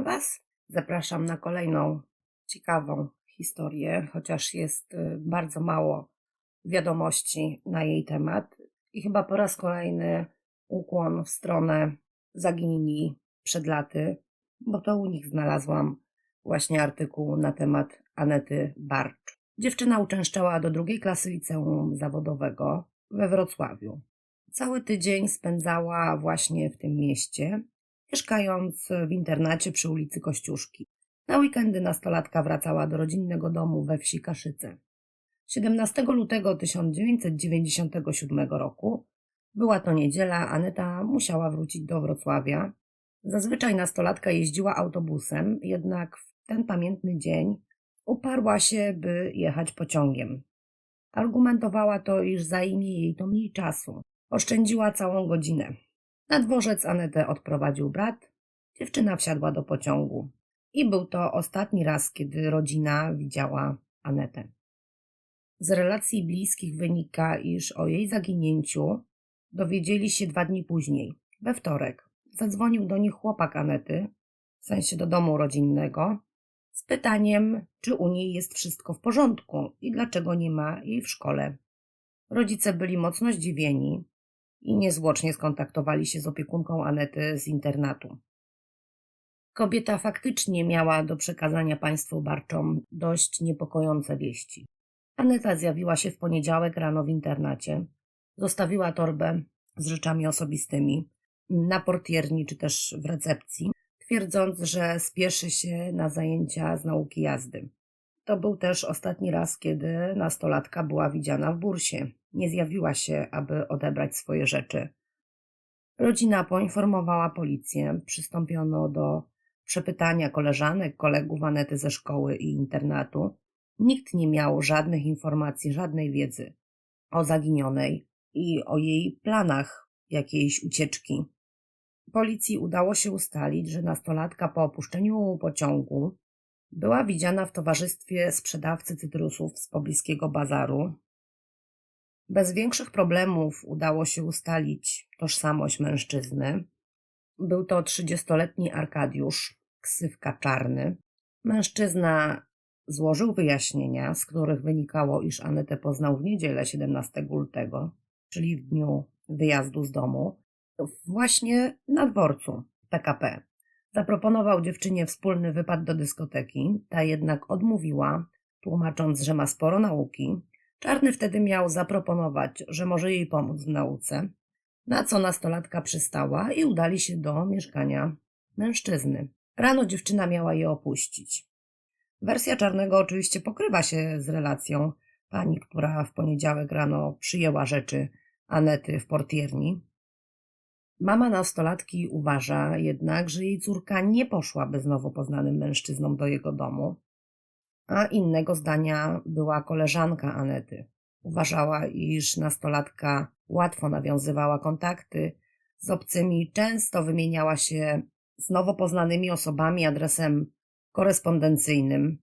Witam Was. Zapraszam na kolejną ciekawą historię, chociaż jest y, bardzo mało wiadomości na jej temat. I chyba po raz kolejny ukłon w stronę zaginieni przed laty, bo to u nich znalazłam właśnie artykuł na temat Anety Barcz. Dziewczyna uczęszczała do drugiej klasy liceum zawodowego we Wrocławiu. Cały tydzień spędzała właśnie w tym mieście, mieszkając w internacie przy ulicy Kościuszki. Na weekendy nastolatka wracała do rodzinnego domu we wsi Kaszyce. 17 lutego 1997 roku była to niedziela, Aneta musiała wrócić do Wrocławia. Zazwyczaj nastolatka jeździła autobusem, jednak w ten pamiętny dzień uparła się, by jechać pociągiem. Argumentowała to, iż zajmie jej to mniej czasu. Oszczędziła całą godzinę. Na dworzec Anetę odprowadził brat, dziewczyna wsiadła do pociągu. I był to ostatni raz, kiedy rodzina widziała Anetę. Z relacji bliskich wynika, iż o jej zaginięciu dowiedzieli się dwa dni później, we wtorek. Zadzwonił do nich chłopak Anety, w sensie do domu rodzinnego, z pytaniem, czy u niej jest wszystko w porządku i dlaczego nie ma jej w szkole. Rodzice byli mocno zdziwieni i niezwłocznie skontaktowali się z opiekunką Anety z internatu. Kobieta faktycznie miała do przekazania państwu barczom dość niepokojące wieści. Aneta zjawiła się w poniedziałek rano w internacie. Zostawiła torbę z rzeczami osobistymi na portierni czy też w recepcji, twierdząc, że spieszy się na zajęcia z nauki jazdy. To był też ostatni raz, kiedy nastolatka była widziana w bursie. Nie zjawiła się, aby odebrać swoje rzeczy. Rodzina poinformowała policję, przystąpiono do przepytania koleżanek, kolegów Anety ze szkoły i internatu. Nikt nie miał żadnych informacji, żadnej wiedzy o zaginionej i o jej planach jakiejś ucieczki. Policji udało się ustalić, że nastolatka po opuszczeniu pociągu była widziana w towarzystwie sprzedawcy cytrusów z pobliskiego bazaru. Bez większych problemów udało się ustalić tożsamość mężczyzny. Był to trzydziestoletni Arkadiusz, ksywka czarny. Mężczyzna złożył wyjaśnienia, z których wynikało, iż Anetę poznał w niedzielę 17 lutego, czyli w dniu wyjazdu z domu, właśnie na dworcu PKP. Zaproponował dziewczynie wspólny wypad do dyskoteki, ta jednak odmówiła, tłumacząc, że ma sporo nauki. Czarny wtedy miał zaproponować, że może jej pomóc w nauce, na co nastolatka przystała i udali się do mieszkania mężczyzny. Rano dziewczyna miała je opuścić. Wersja czarnego oczywiście pokrywa się z relacją pani, która w poniedziałek rano przyjęła rzeczy Anety w portierni. Mama nastolatki uważa jednak, że jej córka nie poszłaby z nowo poznanym mężczyzną do jego domu, a innego zdania była koleżanka Anety. Uważała, iż nastolatka łatwo nawiązywała kontakty z obcymi, często wymieniała się z nowo poznanymi osobami adresem korespondencyjnym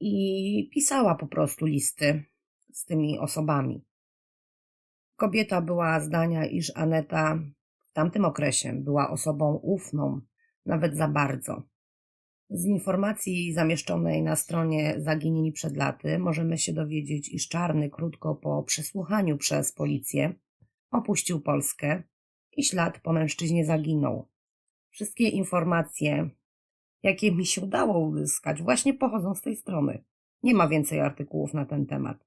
i pisała po prostu listy z tymi osobami. Kobieta była zdania, iż Aneta tamtym okresie była osobą ufną, nawet za bardzo. Z informacji zamieszczonej na stronie Zaginieni przed laty możemy się dowiedzieć, iż Czarny krótko po przesłuchaniu przez policję opuścił Polskę i ślad po mężczyźnie zaginął. Wszystkie informacje, jakie mi się udało uzyskać, właśnie pochodzą z tej strony. Nie ma więcej artykułów na ten temat.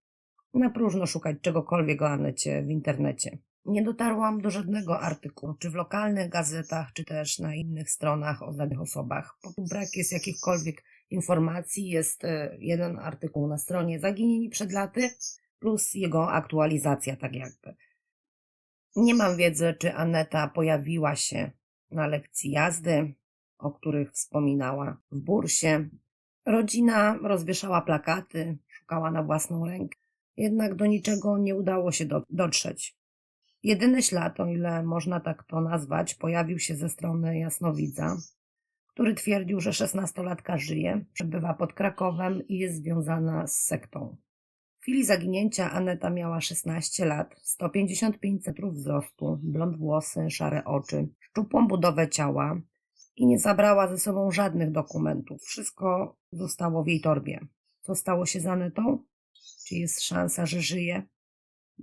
Na próżno szukać czegokolwiek o Anecie w internecie. Nie dotarłam do żadnego artykułu, czy w lokalnych gazetach, czy też na innych stronach o danych osobach. Po brak jest jakichkolwiek informacji. Jest e, jeden artykuł na stronie Zaginieni przed laty, plus jego aktualizacja, tak jakby. Nie mam wiedzy, czy Aneta pojawiła się na lekcji jazdy, o których wspominała w bursie. Rodzina rozwieszała plakaty, szukała na własną rękę, jednak do niczego nie udało się do, dotrzeć. Jedyny ślad, o ile można tak to nazwać, pojawił się ze strony jasnowidza, który twierdził, że szesnastolatka żyje, przebywa pod Krakowem i jest związana z sektą. W chwili zaginięcia Aneta miała 16 lat, 155 centrów wzrostu, blond włosy, szare oczy, szczupłą budowę ciała i nie zabrała ze sobą żadnych dokumentów. Wszystko zostało w jej torbie. Co stało się z Anetą? Czy jest szansa, że żyje?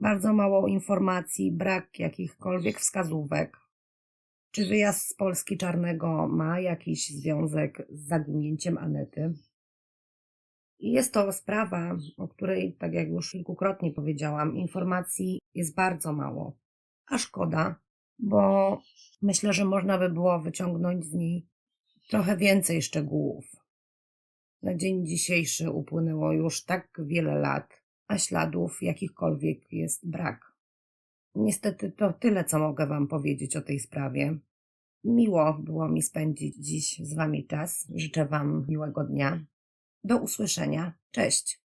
Bardzo mało informacji, brak jakichkolwiek wskazówek. Czy wyjazd z Polski Czarnego ma jakiś związek z zaginięciem Anety? I Jest to sprawa, o której, tak jak już kilkukrotnie powiedziałam, informacji jest bardzo mało. A szkoda, bo myślę, że można by było wyciągnąć z niej trochę więcej szczegółów. Na dzień dzisiejszy upłynęło już tak wiele lat, a śladów jakichkolwiek jest brak. Niestety to tyle, co mogę Wam powiedzieć o tej sprawie. Miło było mi spędzić dziś z Wami czas. Życzę Wam miłego dnia. Do usłyszenia. Cześć.